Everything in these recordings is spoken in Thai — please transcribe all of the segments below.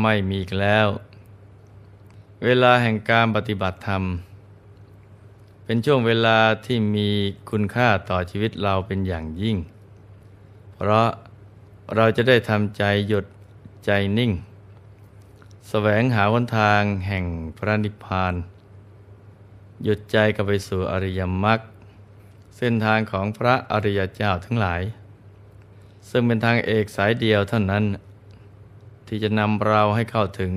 ไม่มีอีกแล้ว เวลาแห่งการปฏิบัติธรรม เป็นช่วงเวลาที่มีคุณค่าต่อชีวิตเราเป็นอย่างยิ่ง เพราะเราจะได้ทำใจหยุดใจนิ่งสแสวงหาวันทางแห่งพระนิพพาน หยุดใจกับไปสู่อริยมรรคเส้นทางของพระอริยเจ้าทั้งหลาย ซึ่งเป็นทางเอกสายเดียวเท่านั้น ที่จะนำเราให้เข้าถึง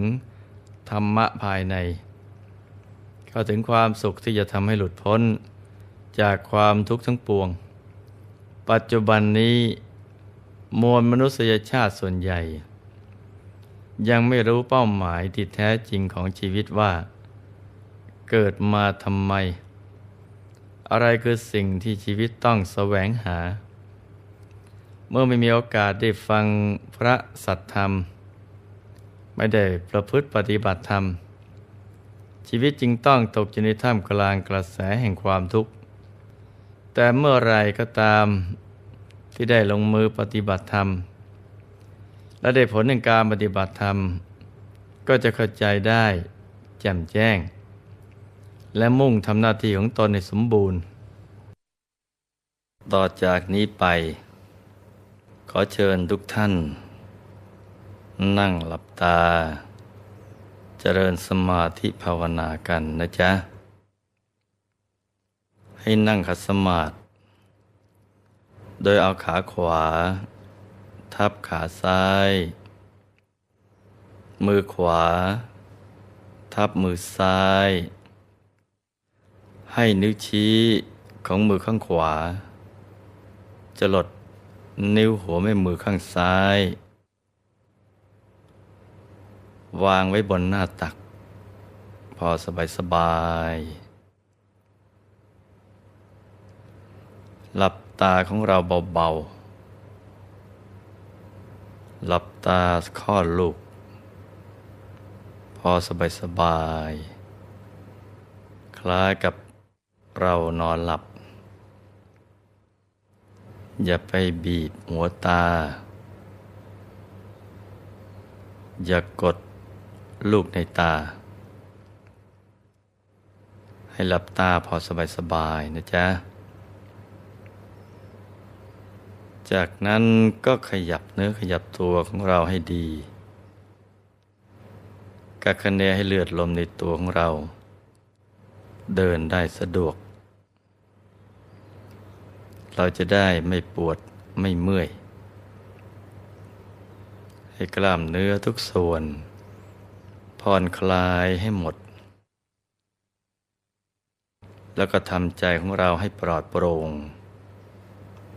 ธรรมะภายใน เข้าถึงความสุขที่จะทำให้หลุดพ้น จากความทุกข์ทั้งปวง ปัจจุบันนี้มวลมนุษยชาติส่วนใหญ่ ยังไม่รู้เป้าหมายที่แท้จริงของชีวิตว่า เกิดมาทำไม อะไรคือสิ่งที่ชีวิตต้องแสวงหา เมื่อไม่มีโอกาสได้ฟังพระสัทธรรม ไม่ได้ประพฤติปฏิบัติธรรม ชีวิตจึงต้องตกอยู่ในท่ามกลางกระแสแห่งความทุกข์ แต่เมื่อไรก็ตามที่ได้ลงมือปฏิบัติธรรม และได้ผลในการปฏิบัติธรรม ก็จะเข้าใจได้แจ่มแจ้ง และมุ่งทำหน้าที่ของตนในสมบูรณ์ ต่อจากนี้ไป ขอเชิญทุกท่าน นั่งหลับตา เจริญสมาธิภาวนากันนะจ๊ะ ให้นั่งขัดสมาธิโดยเอาขาขวา ทับขาซ้าย มือขวา ทับมือซ้าย ให้นิ้วชี้ของมือข้างขวา จะหลดนิ้วหัวแม่มือข้างซ้าย วางไว้บนหน้าตัก พอสบายสบาย หลับตาของเราเบาๆ หลับตาข้อลูก พอสบายสบาย คล้ายกับเรานอนหลับ อย่าไปบีบหัวตา อย่ากด ลูกในตา ให้หลับตาพอสบายๆนะจ๊ะ จากนั้นก็ขยับเนื้อขยับตัวของเราให้ดีกักคะเนให้เลือดลมในตัวของเรา เดินได้สะดวก เราจะได้ไม่ปวดไม่เมื่อย ให้กล้ามเนื้อทุกส่วน ผ่อนคลายให้หมด แล้วก็ทำใจของเราให้ปลอดโปร่ง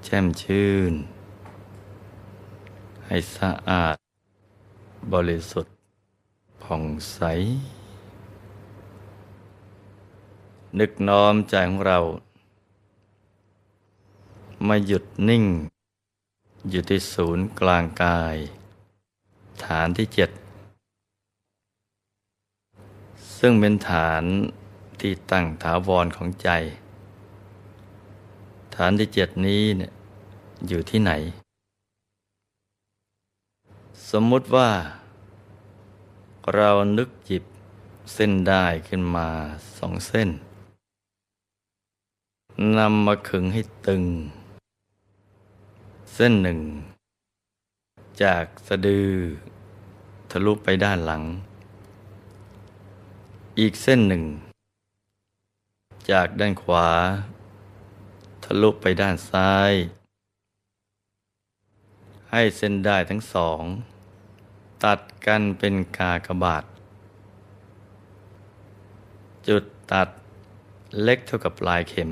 แช่มชื่น ให้สะอาด บริสุทธิ์ผ่องใส นึกน้อมใจของเรา มาหยุดนิ่ง อยู่ที่ศูนย์กลางกาย ฐานที่เจ็ด ซึ่งเป็นฐานที่ตั้งถาวรของใจ ฐานที่เจ็ดนี้เนี่ยอยู่ที่ไหน สมมุติว่า เรานึกจิบเส้นได้ขึ้นมาสองเส้นนำมาขึงให้ตึง เส้นหนึ่ง จากสะดือ ทะลุไปด้านหลัง อีกเส้นหนึ่ง จากด้านขวา ทะลุไปด้านซ้าย ให้เส้นได้ทั้งสอง ตัดกันเป็นกากบาท จุดตัดเล็กเท่ากับปลายเข็ม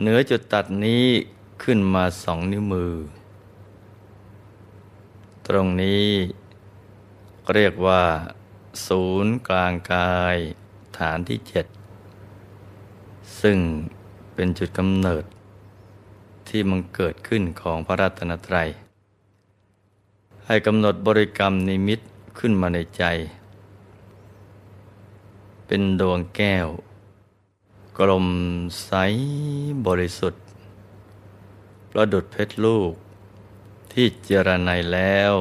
เหนือจุดตัดนี้ขึ้นมาสองนิ้วมือ ตรงนี้เรียกว่า ศูนย์กลางกายฐานที่เจ็ดซึ่งเป็นจุดกำเนิด ที่มันเกิดขึ้นของพระรัตนตรัย ให้กำหนดบริกรรมนิมิตขึ้นมาในใจ เป็นดวงแก้ว กลมใสบริสุทธิ์ ประดุดเพชรลูก ที่เจรไนแล้ว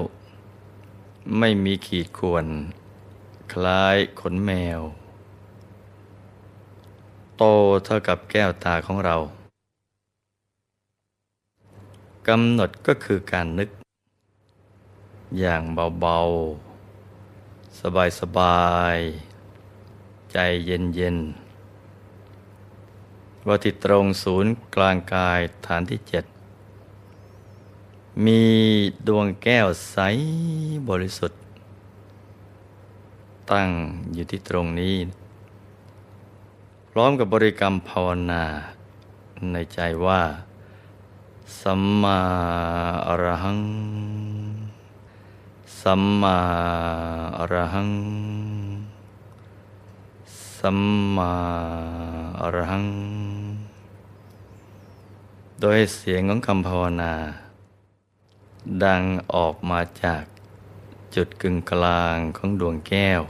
ไม่มีขีดข่วน คล้ายขนแมว โตเท่ากับแก้วตาของเรากำหนดก็คือการนึก อย่างเบาๆ สบายๆ ใจเย็นๆ ว่าที่ตรงศูนย์กลางกายฐานที่เจ็ดมีดวงแก้วใสบริสุทธิ์ ตั้งอยู่ที่ตรงนี้ พร้อมกับบริกรรมภาวนาในใจว่า สัมมาอรหัง สัมมาอรหัง สัมมาอรหัง โดยเสียงของคำภาวนา ดังออกมาจากจุดกึ่งกลางของดวงแก้ว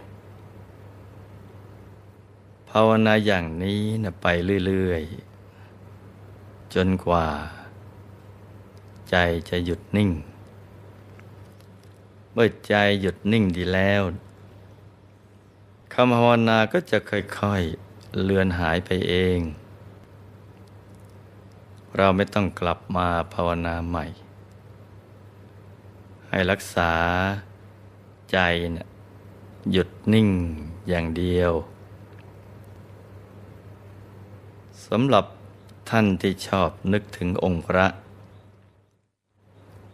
ภาวนาอย่างนี้นะไปเรื่อยๆ จนกว่า ใจจะหยุดนิ่ง เมื่อใจหยุดนิ่งดีแล้วคำภาวนาก็จะค่อยๆ เลือนหายไปเอง เราไม่ต้องกลับมาภาวนาใหม่ ให้รักษาใจนี่ยหยุดนิ่งอย่างเดียว สำหรับท่านที่ชอบนึกถึงองค์พระ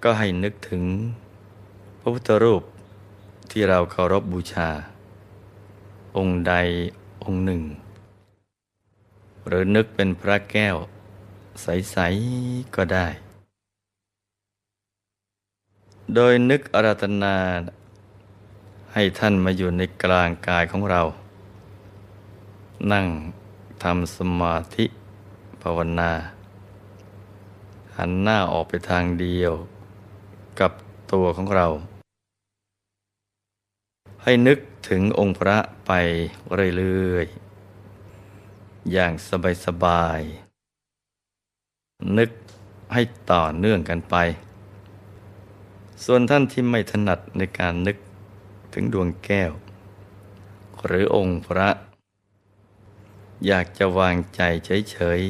ก็ให้นึกถึงพระพุทธรูปที่เราเคารพบบูชา องค์ใดองค์หนึ่ง หรือนึกเป็นพระแก้ว ใส ๆ ก็ได้ โดยนึกอาราธนา ให้ท่านมาอยู่ในกลางกายของเรา นั่ง ทำสมาธิภาวนา หันหน้าออกไปทางเดียว กับตัวของเรา ให้นึกถึงองค์พระไปเรื่อยๆ อย่างสบายๆ นึกให้ต่อเนื่องกันไป ส่วนท่านที่ไม่ถนัดในการนึกถึงดวงแก้ว หรือองค์พระ อยากจะวางใจเฉย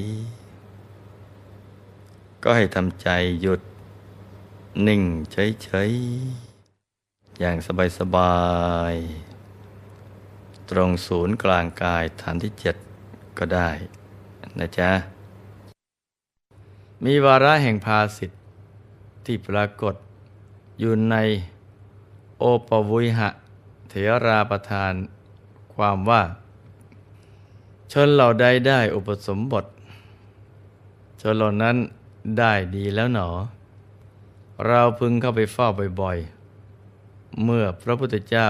ๆ ก็ให้ทำใจหยุด นิ่งเฉย ๆ อย่างสบาย ๆ ตรงศูนย์กลางกายฐานที่เจ็ดก็ได้นะจ๊ะ มีวาระแห่งภาสิทธิ์ที่ปรากฏอยู่ในโอปวุยหะ เถราประทานความว่า ชนเหล่าใดได้อุปสมบท ชนเหล่านั้นได้ดีแล้วหนอ เราพึงเข้าไปเฝ้าบ่อยๆ เมื่อพระพุทธเจ้า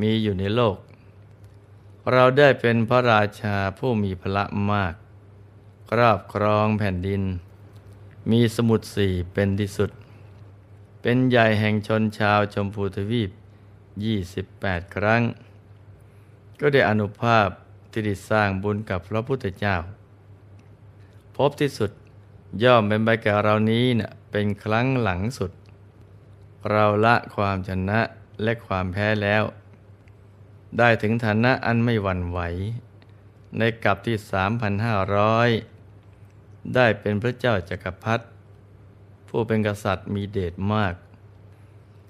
มีอยู่ในโลก เราได้เป็นพระราชาผู้มีพละมาก ครอบครองแผ่นดิน มีสมุดสี่เป็นที่สุด เป็นใหญ่แห่งชนชาวชมพูทวีป 28 ครั้ง ก็ได้อนุภาพ ที่ได้สร้างบุญกับพระพุทธเจ้า พบที่สุดย่อมเป็นใบแก่เรานี้เนะ่ะเป็นครั้งหลังสุด เราละความชนะและความแพ้แล้ว ได้ถึงฐานะอันไม่หวั่นไหว ในกับที่ 3,500 ได้เป็นพระเจ้าจากักรพรรดิผู้เป็นกษัตริย์มีเดชมาก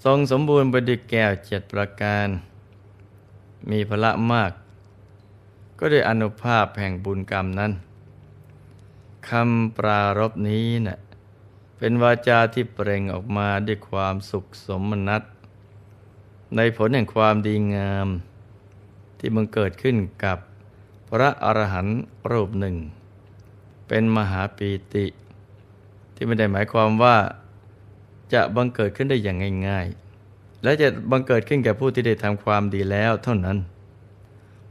ทรงสมบูรณ์ประดิษแก้วเจ็ดประการ มีพละมาก ก็ได้อนุภาพแห่งบุญกรรมนั้นคำปรารบนี้นะ่ะเป็นวาจาที่เปล่งออกมาด้วยความสุขสมนัตในผลแห่งความดีงาม ที่มันเกิดขึ้นกับพระอรหันต์รูปหนึ่ง เป็นมหาปีติ ที่ไม่ได้หมายความว่าจะบังเกิดขึ้นได้อย่างง่าย ๆ และจะบังเกิดขึ้นแก่ผู้ที่ได้ทำความดีแล้วเท่านั้น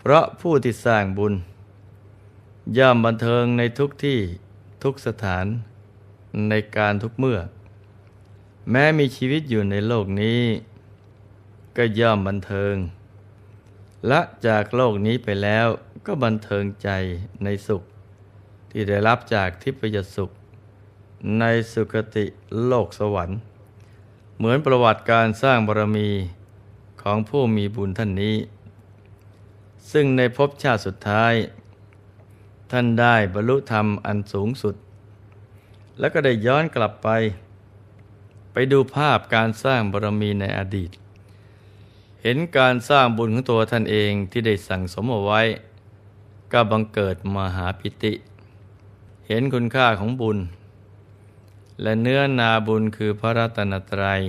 เพราะผู้ที่สร้างบุญ ย่อมบันเทิงในทุกที่ทุกสถานในการทุกเมื่อ แม้มีชีวิตอยู่ในโลกนี้ ก็ย่อมบันเทิงและจากโลกนี้ไปแล้วก็บันเทิงใจในสุข ที่ได้รับจากทิพยสุข ในสุคติโลกสวรรค์ เหมือนประวัติการสร้างบารมีของผู้มีบุญท่านนี้ ซึ่งในภพชาติสุดท้าย ท่านได้บรรลุธรรมอันสูงสุด แล้วก็ได้ย้อนกลับไป ไปดูภาพการสร้างบารมีในอดีต เห็นการสร้างบุญของตัวท่านเองที่ได้สั่งสมเอาไว้ ก็บังเกิดมหาปิติ เห็นคุณค่าของบุญ และเนื้อนาบุญคือพระรัตนตรัย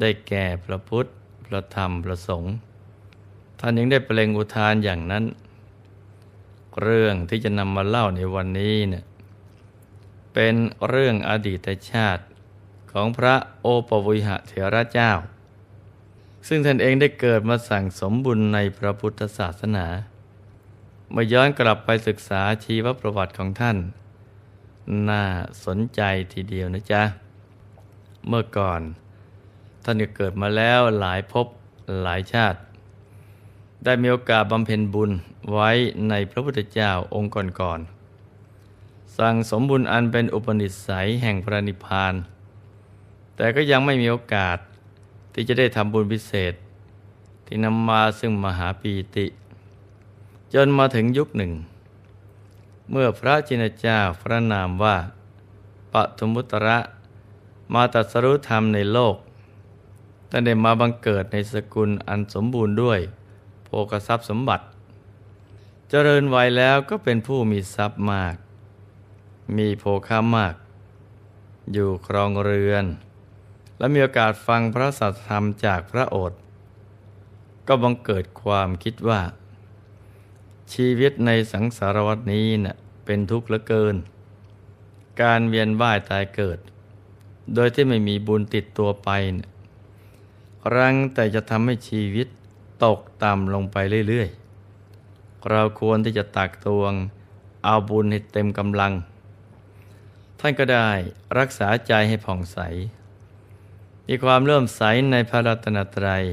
ได้แก่พระพุทธ พระธรรม พระสงฆ์ ท่านยังได้เปล่งอุทานอย่างนั้น เรื่องที่จะนำมาเล่าในวันนี้เนี่ยเป็นเรื่องอดีตชาติของพระโอปวิหะเถระเจ้า ซึ่งท่านเองได้เกิดมาสั่งสมบุญในพระพุทธศาสนาเมื่อย้อนกลับไปศึกษาชีวประวัติของท่าน น่าสนใจทีเดียวนะจ๊ะ เมื่อก่อน ท่านเกิดมาแล้วหลายภพหลายชาติ ได้มีโอกาสบำเพ็ญบุญไว้ในพระพุทธเจ้าองค์ก่อนๆสั่งสมบุญอันเป็นอุปนิสัยแห่งพระนิพพาน แต่ก็ยังไม่มีโอกาสที่จะได้ทำบุญพิเศษ ที่นำมาซึ่งมหาปีติ จนมาถึงยุคหนึ่ง เมื่อพระจินเจ้าพระนามว่าปทุมุตระมาตัสรู้ธรรมในโลกท่านได้มาบังเกิดในสกุลอันสมบูรณ์ด้วย ภกทรัพย์สมบัติ เจริญวัยแล้วก็เป็นผู้มีทรัพย์มาก มีโภคามาก อยู่ครองเรือน และมีโอกาสฟังพระสัทธรรมจากพระโอษฐ์ก็บังเกิดความคิดว่า ชีวิตในสังสารวัฏนี้นะ่ะเป็นทุกข์เหลือเกิน การเวียนว่ายตายเกิด โดยที่ไม่มีบุญติดตัวไปนะรังแต่จะทำให้ชีวิต ตกต่ำลงไปเรื่อยๆ เราควรที่จะตักตวงเอาบุญให้เต็มกำลัง ท่านก็ได้รักษาใจให้ผ่องใส มีความเริ่มใสในพระรัตนตรัย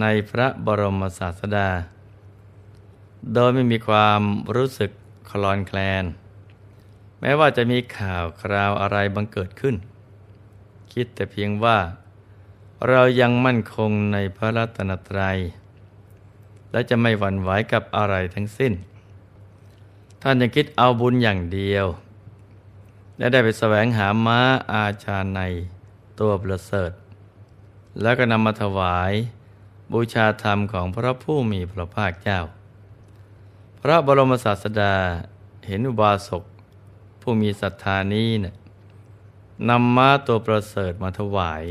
ในพระบรมศาสดา โดยไม่มีความรู้สึกคลอนแคลน แม้ว่าจะมีข่าวคราวอะไรบังเกิดขึ้น คิดแต่เพียงว่า เรายังมั่นคงในพระรัตนตรัย และจะไม่หวั่นไหวกับอะไรทั้งสิ้น ท่านยังคิดเอาบุญอย่างเดียว และได้ไปแสวงหาม้าอาชาในตัวประเสริฐ แล้วก็นำมาถวายบูชาธรรมของพระผู้มีพระภาคเจ้า พระบรมศาสดาเห็นอุบาสกผู้มีศรัทธานี้นะนำม้าตัวประเสริฐมาถวาย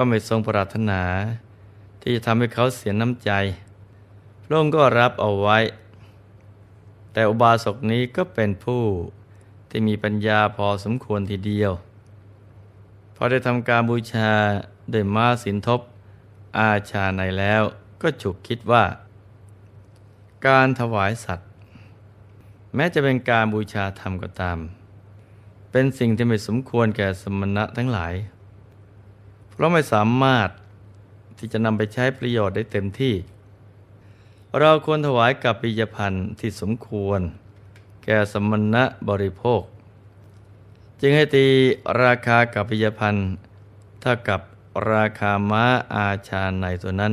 ก็ไม่ทรงปรารถนา ที่จะทำให้เขาเสียน้ำใจ พระองค์ก็รับเอาไว้ แต่อุบาสกนี้ก็เป็นผู้ที่มีปัญญาพอสมควรทีเดียวพอได้ทำการบูชาด้วยมาสินทบ อาชาในแล้วก็ฉุกคิดว่า การถวายสัตว์ แม้จะเป็นการบูชาธรรมก็ตาม เป็นสิ่งที่ไม่สมควรแก่สมณะทั้งหลาย เพราะไม่สามารถที่จะนำไปใช้ประโยชน์ได้เต็มที่ เราควรถวายกับปิยพันธ์ที่สมควร แก่สมณะบริโภค จึงให้ตีราคากับปิยพันธ์เท่ากับราคาม้าอาชาในตัวนั้น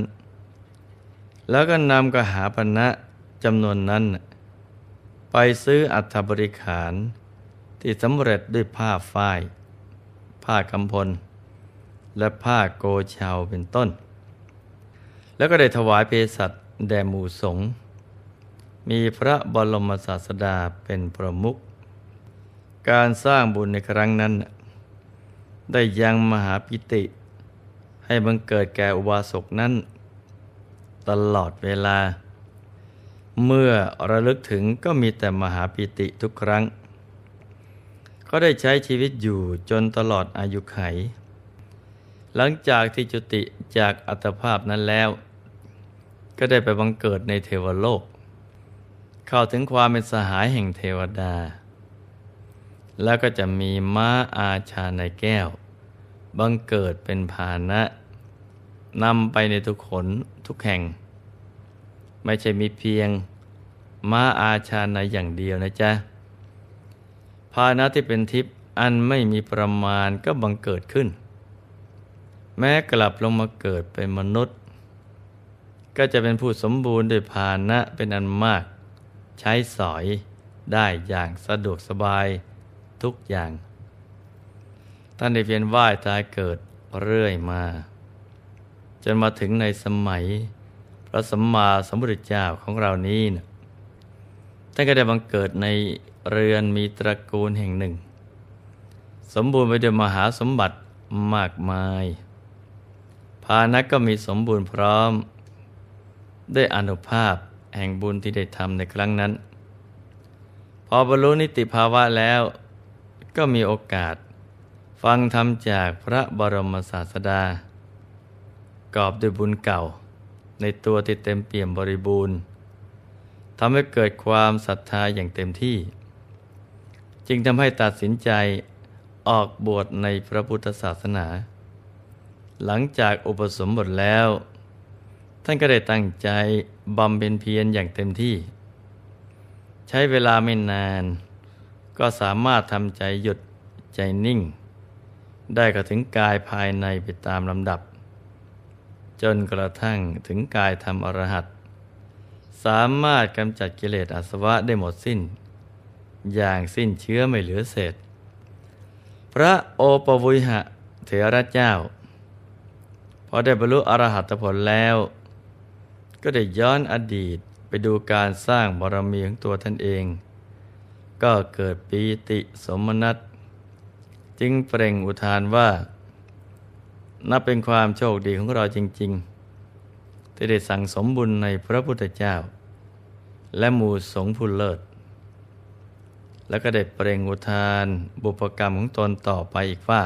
แล้วก็นำกหาปณะจำนวนนั้น ไปซื้ออัฐบริขารที่สำเร็จด้วยผ้าฝ้าย ผ้ากำพล และผ้าโกชาวเป็นต้น แล้วก็ได้ถวายเภสัชแด่หมู่สงฆ์มีพระบรมศาสดาเป็นประมุข การสร้างบุญในครั้งนั้น ได้ยังมหาปิติ ให้บังเกิดแก่อุบาสกนั้น ตลอดเวลา เมื่อระลึกถึงก็มีแต่มหาปิติทุกครั้ง ก็ได้ใช้ชีวิตอยู่จนตลอดอายุไข หลังจากที่จุติจากอัตภาพนั้นแล้ว ก็ได้ไปบังเกิดในเทวโลก เข้าถึงความเป็นสหายแห่งเทวดา แล้วก็จะมีม้าอาชาในแก้ว บังเกิดเป็นภาณะนำไปในทุกขนทุกแห่ง ไม่ใช่มีเพียงม้าอาชาในอย่างเดียวนะจ๊ะภาณะที่เป็นทิพย์อันไม่มีประมาณก็บังเกิดขึ้น แม้กลับลงมาเกิดเป็นมนุษย์ ก็จะเป็นผู้สมบูรณ์ด้วยภาณะเป็นอันมาก ใช้สอยได้อย่างสะดวกสบายทุกอย่าง ท่านได้เพียนว่ายตายเกิดเรื่อยมา จนมาถึงในสมัย พระสัมมาสัมพุทธเจ้าของเรานี้นะท่านก็ได้บังเกิดในเรือนมีตระกูลแห่งหนึ่ง สมบูรณ์ไปด้วยมหาสมบัติมากมาย ภาณะก็มีสมบูรณ์พร้อมได้อนุภาพแห่งบุญที่ได้ทำในครั้งนั้น พอบรรลุนิติภาวะแล้วก็มีโอกาส ฟังธรรมจากพระบรมศาสดา กอบด้วยบุญเก่า ในตัวที่เต็มเปี่ยมบริบูรณ์ทำให้เกิดความศรัทธาอย่างเต็มที่ จึงทำให้ตัดสินใจออกบวชในพระพุทธศาสนา หลังจากอุปสมบทแล้ว ท่านก็ได้ตั้งใจบำเพ็ญเพียรอย่างเต็มที่ ใช้เวลาไม่นาน ก็สามารถทำใจหยุดใจนิ่ง ได้ก็ถึงกายภายในไปตามลำดับ จนกระทั่งถึงกายทำอรหัตสามารถกำจัดกิเลสอาสวะได้หมดสิ้น อย่างสิ้นเชื้อไม่เหลือเศษ พระโอปวุยหะเถระเจ้า อได้บรรลุอรหัตผลแล้ว ก็ได้ย้อนอดีตไปดูการสร้างบารมีของตัวท่านเอง ก็เกิดปีติสมนัตจึงเปล่งอุทานว่า นับเป็นความโชคดีของเราจริง ๆ ที่ได้สั่งสมบุญในพระพุทธเจ้า และหมู่สงฆ์ผู้เลิศ แล้วก็ได้เปล่งอุทานบุพกรรมของตนต่อไปอีกว่า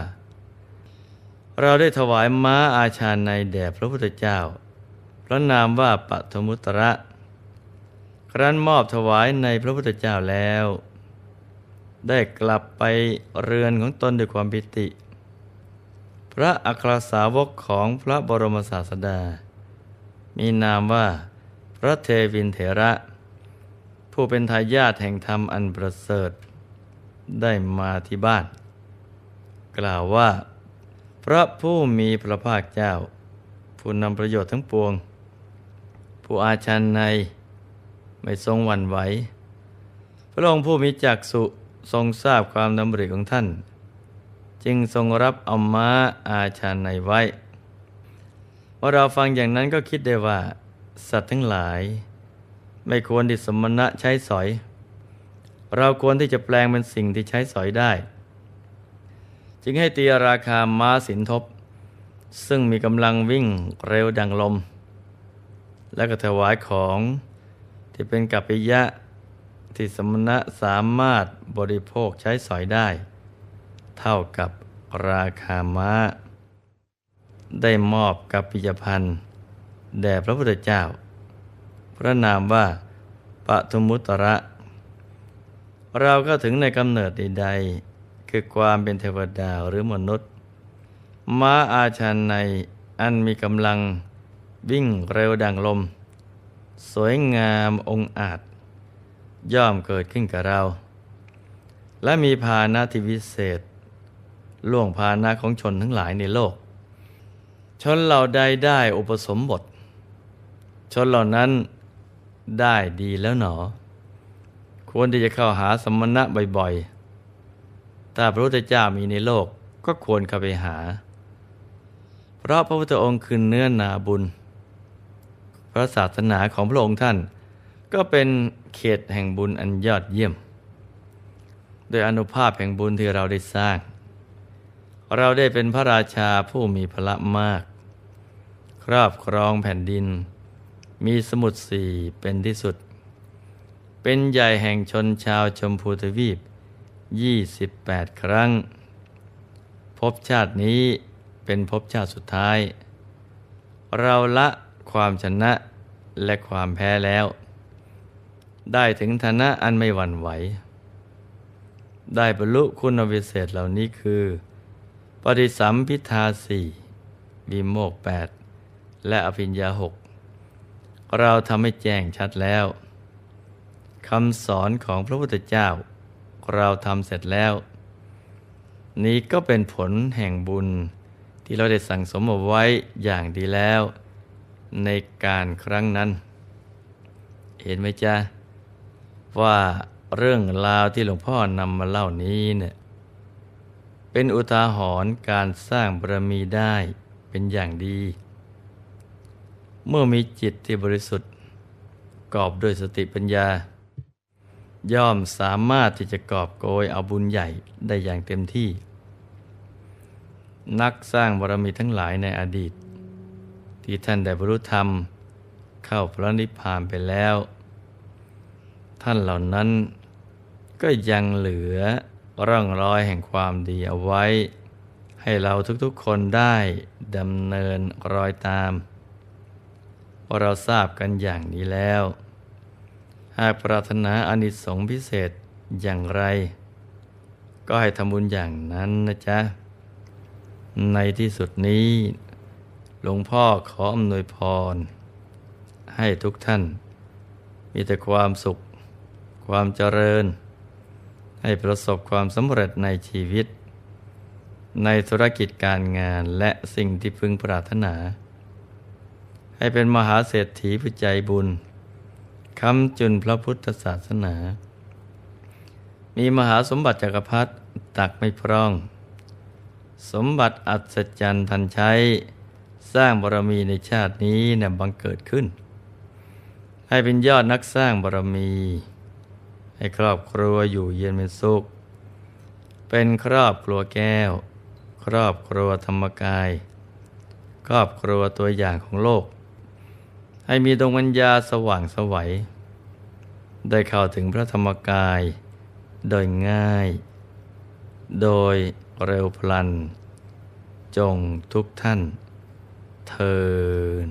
เราได้ถวายม้าอาชาในแด่พระพุทธเจ้า พระนามว่าปัทมุตระ ครั้นมอบถวายในพระพุทธเจ้าแล้ว ได้กลับไปเรือนของตนด้วยความปิติ พระอัครสาวกของพระบรมศาสดา มีนามว่าพระเทวินเถระ ผู้เป็นทายาทแห่งธรรมอันประเสริฐ ได้มาที่บ้าน กล่าวว่า พระผู้มีพระภาคเจ้า ผู้นำประโยชน์ทั้งปวง ผู้อาชันในไม่ทรงหวั่นไหวพระองค์ผู้มีจักสุทรงทราบความดำริของท่าน จึงทรงรับเอาม้าอาชาในไว้เมื่อเราฟังอย่างนั้นก็คิดได้ว่า สัตว์ทั้งหลาย ไม่ควรที่สมณะใช้สอย เราควรที่จะแปลงเป็นสิ่งที่ใช้สอยได้ จึงให้ตีราคาม้าสินทบ ซึ่งมีกำลังวิ่งเร็วดังลม และก็ถวายของที่เป็นกัปปิยะที่สมณะสามารถบริโภคใช้สอยได้ เท่ากับราคาม้า ได้มอบกัปปิยพันธ์แด่พระพุทธเจ้า พระนามว่าปทุมุตระ เราก็ถึงในกำเนิดใด คือความเป็นเทวดาหรือมนุษย์ ม้าอาชันในอันมีกำลังวิ่งเร็วดังลม สวยงามองอาจ ย่อมเกิดขึ้นกับเรา และมีภาณะที่วิเศษ ล่วงภาณะของชนทั้งหลายในโลก ชนเหล่าใดได้อุปสมบท ชนเหล่านั้นได้ดีแล้วหนอ ควรที่จะเข้าหาสมณะบ่อยๆ ถ้าพระพุทธเจ้ามีในโลกก็ควรเข้าไปหา เพราะพระพุทธองค์คือเนื้อนาบุญ พระศาสนาของพระองค์ท่าน ก็เป็นเขตแห่งบุญอันยอดเยี่ยม โดยอนุภาพแห่งบุญที่เราได้สร้าง เราได้เป็นพระราชาผู้มีพละมาก ครอบครองแผ่นดิน มีสมุทรสี่เป็นที่สุด เป็นใหญ่แห่งชนชาวชมพูทวีป 28 ครั้ง พบชาตินี้เป็นภพชาติสุดท้าย เราละความชนะและความแพ้แล้ว ได้ถึงฐานะอันไม่หวั่นไหว ได้บรรลุคุณวิเศษเหล่านี้คือ ปฏิสัมพิทาสี่วิโมกแปดและอภิญญาหกเราทำให้แจ้งชัดแล้วคำสอนของพระพุทธเจ้า เราทำเสร็จแล้ว นี้ก็เป็นผลแห่งบุญที่เราได้สั่งสมเอาไว้อย่างดีแล้ว ในการครั้งนั้น เห็นไหมจ๊ะ ว่าเรื่องราวที่หลวงพ่อนำมาเล่านี้เนี่ยเป็นอุทาหรณ์การสร้างบารมีได้เป็นอย่างดี เมื่อมีจิตที่บริสุทธิ์ กอบด้วยสติปัญญา ย่อมสามารถที่จะกอบโกยเอาบุญใหญ่ได้อย่างเต็มที่ นักสร้างบารมีทั้งหลายในอดีต ที่ท่านได้บรรลุธรรม เข้าพระนิพพานไปแล้ว ท่านเหล่านั้นก็ยังเหลือร่องรอยแห่งความดีเอาไว้ ให้เราทุกๆคนได้ดำเนินรอยตามว่าเราทราบกันอย่างนี้แล้ว หากปรารถนาอนิสงส์พิเศษอย่างไร ก็ให้ทำบุญอย่างนั้นนะจ๊ะ ในที่สุดนี้ หลวงพ่อขออำนวยพร ให้ทุกท่าน มีแต่ความสุข ความเจริญ ให้ประสบความสำเร็จในชีวิต ในธุรกิจการงานและสิ่งที่พึงปรารถนา ให้เป็นมหาเศรษฐีผู้ใจบุญ คำจุนพระพุทธศาสนา มีมหาสมบัติจักรพรรดิตักไม่พร่อง สมบัติอัศจรรย์ทันใช้ สร้างบารมีในชาตินี้เนี่ยบังเกิดขึ้น ให้เป็นยอดนักสร้างบารมี ให้ครอบครัวอยู่เย็นเป็นสุข เป็นครอบครัวแก้ว ครอบครัวธรรมกาย ครอบครัวตัวอย่างของโลก ให้มีดวงวิญญาสว่างสวัย ได้เข้าถึงพระธรรมกาย โดยง่าย โดยเร็วพลัน จงทุกท่าน เทิน